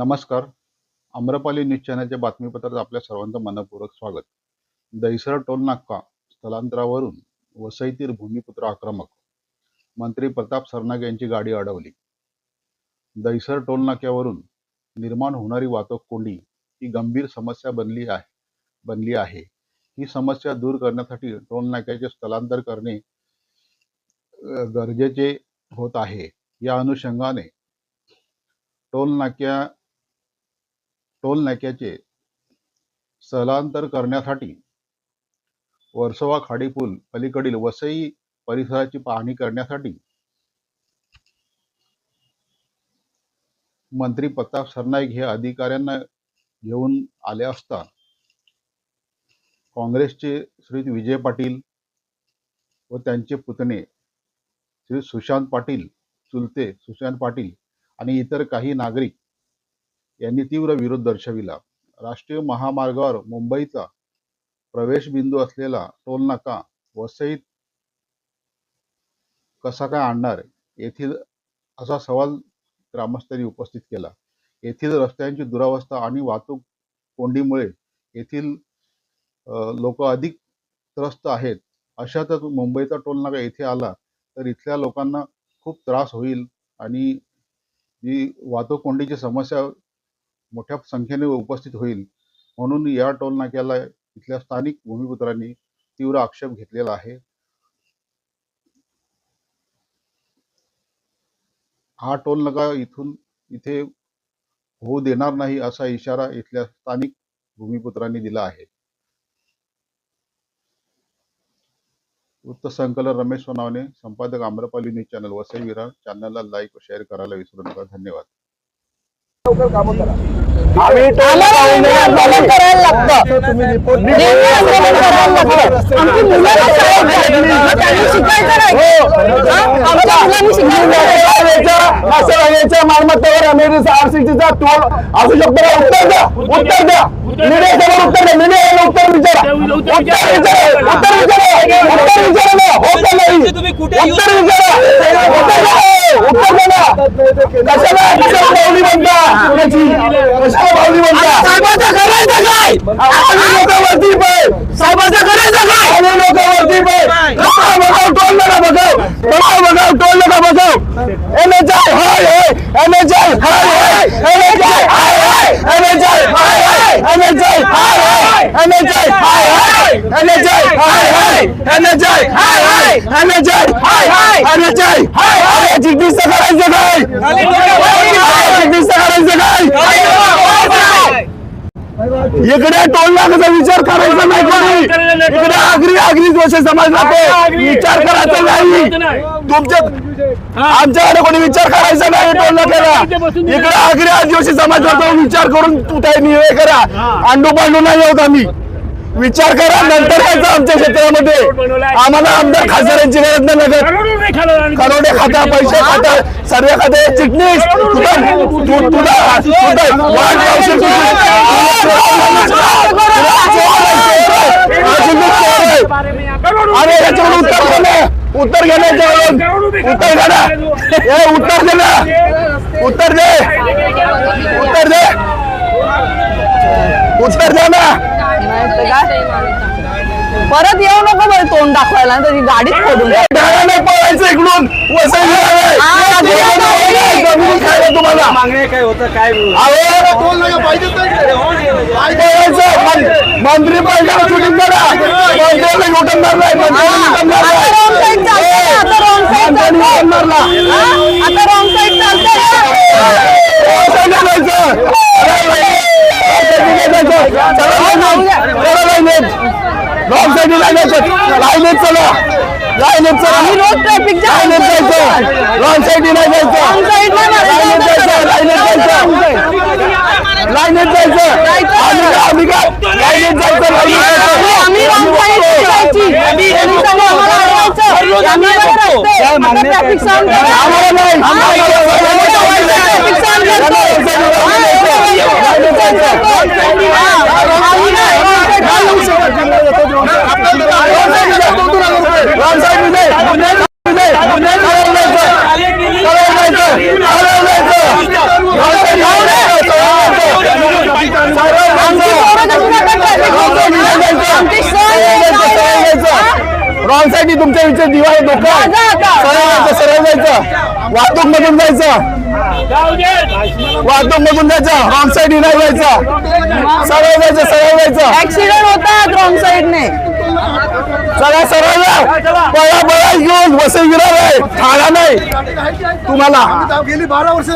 नमस्कार. आम्रपाली न्यूज चॅनलच्या बातमीपत्रात आपल्या सर्वांचं मनपूर्वक स्वागत. दहिसर टोल नाका स्थलांतरावरून वसईतील भूमिपुत्र आक्रमक. मंत्री प्रताप सरनाग यांची गाडी अडवली. दहिसर टोल नाक्यावरून निर्माण होणारी वाहतूक कोंडी ही गंभीर समस्या बनली आहे बनली आहे. ही समस्या दूर करण्यासाठी टोल नाक्याचे स्थलांतर करणे गरजेचे होत आहे. या अनुषंगाने टोल नाक्या टोल नाक्याचे स्थलांतर करण्यासाठी वर्सोवा खाडीपूल पलीकडील वसई परिसराची पाहणी करण्यासाठी मंत्री प्रताप सरनाईक हे अधिकाऱ्यांना घेऊन आले असता काँग्रेसचे श्री विजय पाटील व त्यांचे पुतणे श्री सुशांत पाटील चुलते सुशांत पाटील आणि इतर काही नागरिक यांनी तीव्र विरोध दर्शविला. राष्ट्रीय महामार्गावर मुंबईचा प्रवेश बिंदू असलेला टोल नाका वसईत कसा काय आणणार? येथील असा सवाल ग्रामस्थांनी उपस्थित केला. येथील रस्त्यांची दुरावस्था आणि वाहतूक कोंडीमुळे येथील लोक अधिक त्रस्त आहेत. अशातच मुंबईचा टोल नाका येथे आला तर इथल्या लोकांना खूप त्रास होईल आणि जी वाहतूक कोंडीची समस्या मोठ्या संख्येने उपस्थित होईल. म्हणून या टोलनाक्याला इथल्या स्थानिक भूमिपुत्रांनी तीव्र आक्षेप घेतलेला आहे. हा टोल नाका इथून इथे होऊ देणार नाही असा इशारा इथल्या स्थानिक भूमिपुत्रांनी दिला आहे. वृत्तसंकलन रमेश सोनावणे संपादक आम्रपाली न्यूज चॅनल वसई विरार. चॅनलला लाईक व शेअर करायला विसरू नका. धन्यवाद. मालमत्तेवर अमेरिका आरसीटीचा टोल असू शकतो? उत्तर द्या. उत्तर द्या. मीडियासमोर उत्तर द्या. मीडियाला उत्तर विचारा. उत्तर विचारा. उत्तर विचारा. उत्तर विचारा. ना हो का नाही? उत्तर विचारा उत्तर द्या उत्तर द्या ना कशाला कशाला बावली म्हणता कुणाची कशाला बावली म्हणता साहेबाचं करायचं काय आम्ही लोकांवरती पण साहेबाचं करायचं काय आम्ही लोकांवरती पण बघाव बघाव टोल नका बघाव बघाव बघाव टोल नका बघाव एनएचआय हाय हाय एनएचआय हाय हाय एनएचआय हाय हाय एनएचआय हाय हाय हाय हाय एनएचआय हाय हाय एनएचआय हाय हाय एनएचआय हाय हाय एनएचआय हाय हाय एनएचआय हाय हाय चिठ्ठीचं करायचं काय चिठ्ठीचं करायचं काय इकडे टोल नाकाचा विचार करायचा नाही कोणी. इकडे आगरी आगरी दोष समाजला ते विचार करायचा नाही. तुमच्या आमच्याकडे कोणी विचार करायचा नाही टोल नाक्याला इकडे आगरी आदिवासी समाजाचा तो विचार करून कुठे निर्णय करा अंडू पांडू नाही होत आम्ही विचार करा नंतर यायचं आमच्या क्षेत्रामध्ये आम्हाला आमदार खासदारांची गरज नाही लागत करोडे खाता पैसे खाता सर्व खाते चिटणीस तु-. अरे याच्यावर उत्तर उत्तर घेण्याच्या उत्तर घाला हे उत्तर दे ना. उत्तर दे. उत्तर दे. उत्तर दे ना. परत येऊ नको बरं तोंड दाखवायला तरी ही गाडीच फोडून ढाळा पळायचं इकडून. तुम्हाला? मागण्या काय होतं हो, मंत्री पाहिजे आणि मारला आता रॉंग साईड रॉंग साईड लाईनेत चला लाईनेत चला रोज ट्रॅफिक लाईनेत जायचं. रॉंग साईड नाही जायचं. लाईनेत जायचं. लाईनेत जायचं. लाईनेत जायचं. आम्ही काय लाईनेत जायचं लाईनेत जायचं. आम्ही रॉंग साईड जायची. आम्ही आम्हाला काय मान्य रामसाहेब साईड विचार दिवा. जा आता. सरळ जायचं सरळ जायचं. वाहतूक मधून जायचं. वाहतूक मधून जायचं. रॉंग साईड नाही जायचं सरळ जायचं सरळ जायचं. ऍक्सिडेंट होतात रॉंग साईडने चला सरळ जा. पळा पळा घेऊन वसई विरार आहे. ठाणा नाही. तुम्हाला. गेली बारा वर्ष